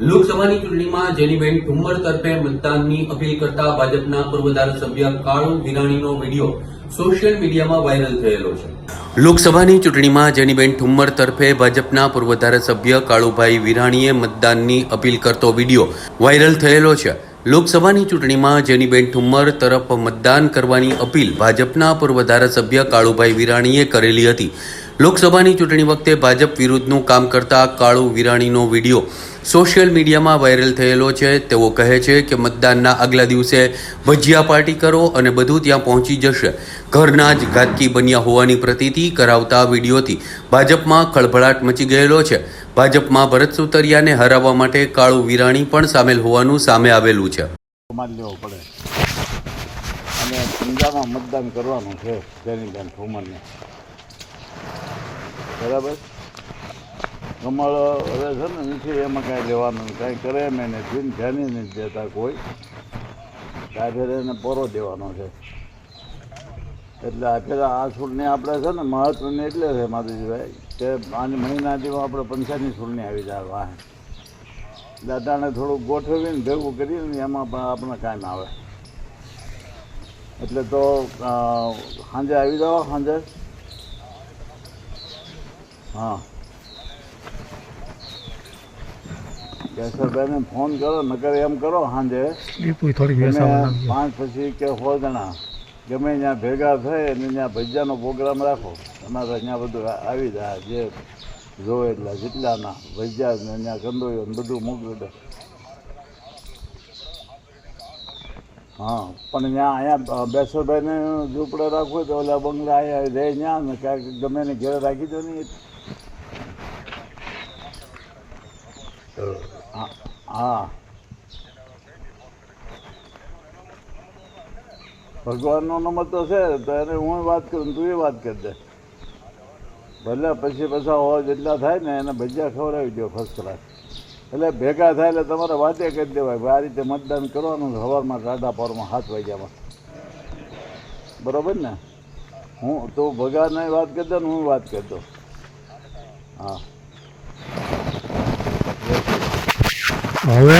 લોકસભાની ચૂંટણીમાં જેનીબેન ઠુમ્મર તરફે મતદાનની અપીલ કરતા ભાજપના પૂર્વ ધારાસભ્ય કાળુ વિરાણીનો વીડિયો સોશિયલ મીડિયામાં વાયરલ થયેલો છે. લોકસભાની ચૂંટણીમાં જેનીબેન ઠુમ્મર તરફે ભાજપના પૂર્વ ધારાસભ્ય કાળુભાઈ વિરાણીએ મતદાનની અપીલ કરતો વીડિયો વાયરલ થયેલો છે. લોકસભાની ચૂંટણીમાં જેનીબેન ઠુમ્મર તરફ મતદાન કરવાની અપીલ ભાજપના પૂર્વ ધારાસભ્ય કાળુભાઈ વિરાણીએ કરેલી હતી. લોકસભાની ચૂંટણી વખતે ભાજપ વિરુદ્ધનું કામ કરતા કાળુ વિરાણીનો વીડિયો સોશિયલ મીડિયામાં વાયરલ થયેલો છે. તેઓ કહે છે કે મતદાનના આગલા દિવસે ભજીયા પાર્ટી કરો અને બધું ત્યાં પહોંચી જશે. ઘરના જ ઘાતકી બન્યા હોવાની પ્રતીતિ કરાવતા વિડીયોથી ભાજપમાં ખળભળાટ મચી ગયેલો છે. ભાજપમાં ભરત સુતરિયાને હરાવવા માટે કાળુ વિરાણી પણ સામેલ હોવાનું સામે આવેલું છે. અને પંજાબમાં મતદાન કરવાનું છે જેનીબેન ઠુમરને. બરાબર? કમળ હવે છે ને નીચે એમાં કાંઈ લેવાનું કાંઈ કરે એમ નથી ધ્યાની નથી દેતા કોઈ. કાઢે એને પોરો દેવાનો છે. એટલે આ આ ચૂંટણી આપણે છે ને, મહત્વની એટલે છે માધુજીભાઈ, કે આની મહિના જેવો આપણે પંચાયતની ચૂંટણી આવી જાય વાહ. દાદાને થોડુંક ગોઠવીને ભેગું કરીને એમાં પણ આપણે ના આવે. એટલે તો સાંજે આવી જાઓ, સાંજે. હા. કેશરભાઈને ફોન કરો નકર એમ કરો સાંજે. પાંચ પછી કે સો જણા ગમે ત્યાં ભેગા થઈ અને ત્યાં ભજીયાનો પ્રોગ્રામ રાખો. તમારે ત્યાં બધું આવી જાય જે જોવે એટલા જેટલાના ભજીયા ને ત્યાં કંદોયો ને બધું મોકલી દે. હા, પણ ત્યાં અહીંયા બેસરભાઈને ઝૂંપડે રાખવું તો ઓલા બંગલા અહીંયા રહે ત્યાં ને ક્યાંક ગમે ને ઘેરે રાખી દો ને હા ભગવાનનો નંબર તો છે, તો એને હું વાત કરું તું એ વાત કરી દે. ભલે પછી પૈસા હોવા જેટલા થાય ને એને ભજીયા ખવડાવી દો ફર્સ્ટ ક્લાસ એટલે ભેગા થાય એટલે તમારે વાતે કરી દેવાય. આ રીતે મતદાન કરવાનું સવારમાં સાડા પોરમાં હાથ વાગ્યામાં. બરાબર ને? હું તો ભગાને વાત કરી ને હું વાત કરી દઉં. હા. હવે?